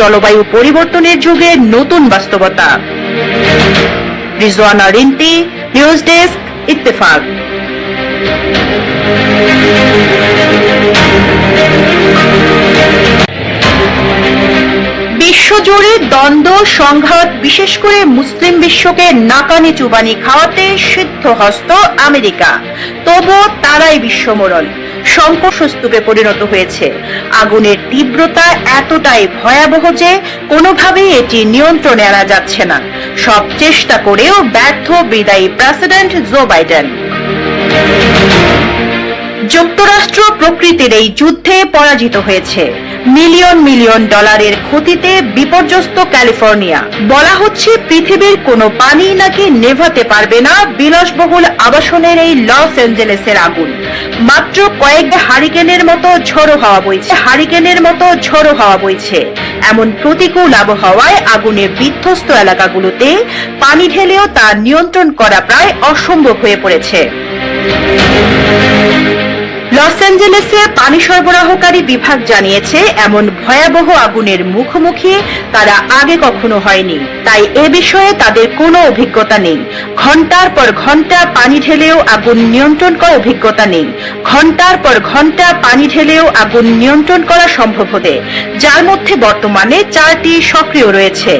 জলবায়ু পরিবর্তনের যুগে নতুন বাস্তবতা। Rizwana Rinti, news desk, Ittefaq. বিশ্বজুড়ে দ্বন্দ্ব, সংঘাত, বিশেষ করে মুসলিম বিশ্বকে নাকানি চুবানি খাওয়াতে সিদ্ধ হস্ত আমেরিকা। তবুও তারাই বিশ্বমোড়ল। সংকটস্তূপে পরিণত হয়েছে। আগুনের তীব্রতা এতটাই ভয়াবহ যে কোনোভাবেই এটি নিয়ন্ত্রণে আনা যাচ্ছে না। সব চেষ্টা করেও ব্যর্থ বিদায়ী প্রেসিডেন্ট জো বাইডেন। যুক্তরাষ্ট্র প্রকৃতির এই যুদ্ধে পরাজিত হয়েছে। মিলিয়ন মিলিয়ন ডলারের ক্ষতিতে বিপর্যস্ত ক্যালিফোর্নিয়া। বলা হচ্ছে পৃথিবীর কোনো পানি নাকি নেভাতে পারবে না বিলাসবহুল আবাসনের এই লস অ্যাঞ্জেলেসের আগুন। মাত্র কয়েক হারিকেনের মতো ঝড়ো হাওয়া বইছে, হারিকেনের মতো ঝড়ো হাওয়া বইছে। এমন প্রতিকূল আবহাওয়ায় আগুনে বিধ্বস্ত এলাকাগুলোতে পানি ঢেলেও তা নিয়ন্ত্রণ করা প্রায় অসম্ভব হয়ে পড়েছে। লস অ্যাঞ্জেলেসে পানি সরবরাহকারী বিভাগ জানিয়েছে, এমন ভয়াবহ আগুনের মুখোমুখি তারা আগে কখনো হয়নি। তাই এ বিষয়ে তাদের কোনো অভিজ্ঞতা নেই। ঘণ্টার পর ঘণ্টা পানি ঢেলেও আগুন নিয়ন্ত্রণ করার অভিজ্ঞতা নেই। ঘণ্টার পর ঘণ্টা পানি ঢেলেও আগুন নিয়ন্ত্রণ করা সম্ভব হতে যার মধ্যে বর্তমানে চারটি সক্রিয় রয়েছে।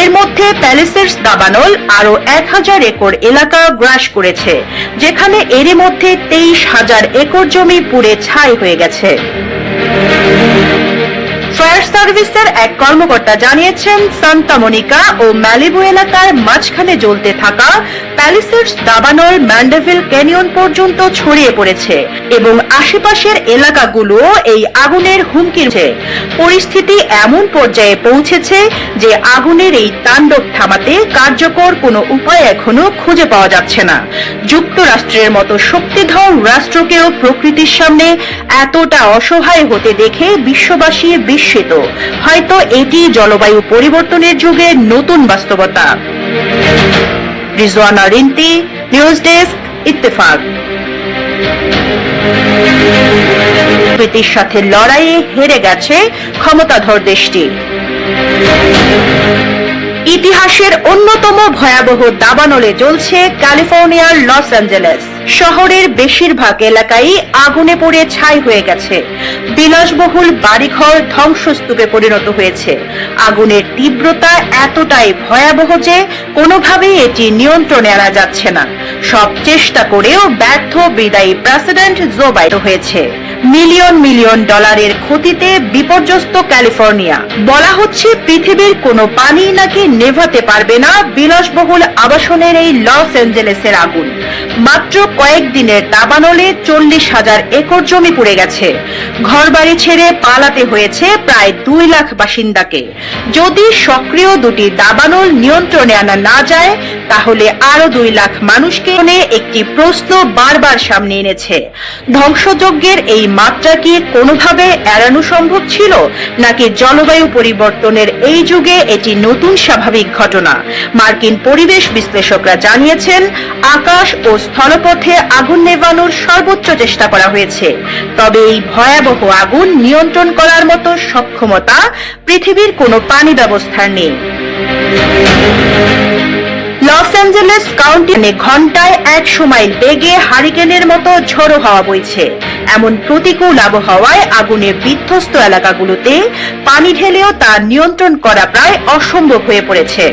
এর মধ্যে প্যালেসেটস দাবানল আরও এক হাজার একর এলাকা গ্রাস করেছে, যেখানে এরই মধ্যে তেইশ হাজার একর জমি পুড়ে ছাই হয়ে গেছে। ফায়ার সার্ভিসের এক কর্মকর্তা জানিয়েছেন, সান্তা মনিকা ও ম্যালিবু এলাকার মাঝখানে জ্বলতে থাকা প্যালিসেডস দাবানল ম্যান্ডেভিল ক্যানিয়ন পর্যন্ত ছড়িয়ে পড়েছে এবং আশেপাশের এলাকাগুলো এই আগুনের হুমকিছে পরিস্থিতি এমন পর্যায়ে পৌঁছেছে যে আগুনের এই তাণ্ডব থামাতে কার্যকর কোনো উপায় এখনও খুঁজে পাওয়া যাচ্ছে না। যুক্তরাষ্ট্রের মতো শক্তিধর রাষ্ট্রকেও প্রকৃতির সামনে এতটা অসহায় হতে দেখে বিশ্ববাসী বিস্মিত। হয়তো এটি জলবায়ু পরিবর্তনের যুগে নতুন বাস্তবতা। Rizwana Rinti, news desk, Ittefaq. প্রকৃতির সাথে লড়াইয়ে হেরে গেছে ক্ষমতাধর দেশটি। ইতিহাসের অন্যতম ভয়াবহ দাবানলে জ্বলছে ক্যালিফোর্নিয়ার লস অ্যাঞ্জেলেস। শহরের বেশিরভাগ এলাকায় আগুনে পড়ে ছাই হয়ে গেছে। বিলাসবহুল বাড়িঘর ধ্বংসস্তূপে পরিণত হয়েছে। আগুনের তীব্রতা এতটাই ভয়াবহ যে কোনোভাবেই এটি নিয়ন্ত্রণে আনা যাচ্ছে না। সব চেষ্টা করেও ব্যর্থ বিদায়ী প্রেসিডেন্ট জো বাইডেন হয়েছে। মিলিয়ন মিলিয়ন ডলারের ক্ষতিতে বিপর্যস্ত ক্যালিফোর্নিয়া। বলা হচ্ছে পৃথিবীর কোনো পানি নাকি নেভাতে পারবে না বিলাসবহুল আবাসনের এই লস অ্যাঞ্জেলেসের আগুন। মাত্র কয়েকদিনের দাবানলে চল্লিশ হাজার একর জমি পুড়ে গেছে। ঘরবাড়ি ছেড়ে পালাতে হয়েছে প্রায় দুই লাখ বাসিন্দাকে। যদি সক্রিয় দুটি দাবানল নিয়ন্ত্রণে আনা না যায়, তাহলে আরও দুই লাখ মানুষকে একটি প্রশ্ন বারবার সামনে এনেছে। ধ্বংসযজ্ঞের এই মাত্রা কি কোনোভাবে এড়ানো সম্ভব ছিল, নাকি জলবায়ু পরিবর্তনের এই যুগে এটি নতুন স্বাভাবিক ঘটনা? মার্কিন পরিবেশ বিশ্লেষকরা জানিয়েছেন, আকাশ ও স্থলপথে আগুন নেভানোর সর্বোচ্চ চেষ্টা করা হয়েছে। তবে এই ভয়াবহ আগুন নিয়ন্ত্রণ করার মতো সক্ষমতা পৃথিবীর কোনো পানি ব্যবস্থার নেই। লস অ্যাঞ্জেলেস কাউন্টি ঘন্টায় একশো মাইল বেগে হারিকেনের মতো ঝোড়ো হাওয়া বইছে। এমন প্রতিকূল আবহাওয়ায় আগুনে বিধ্বস্ত এলাকাগুলোতে পানি ঢেলেও তা নিয়ন্ত্রণ করা প্রায় অসম্ভব হয়ে পড়েছে।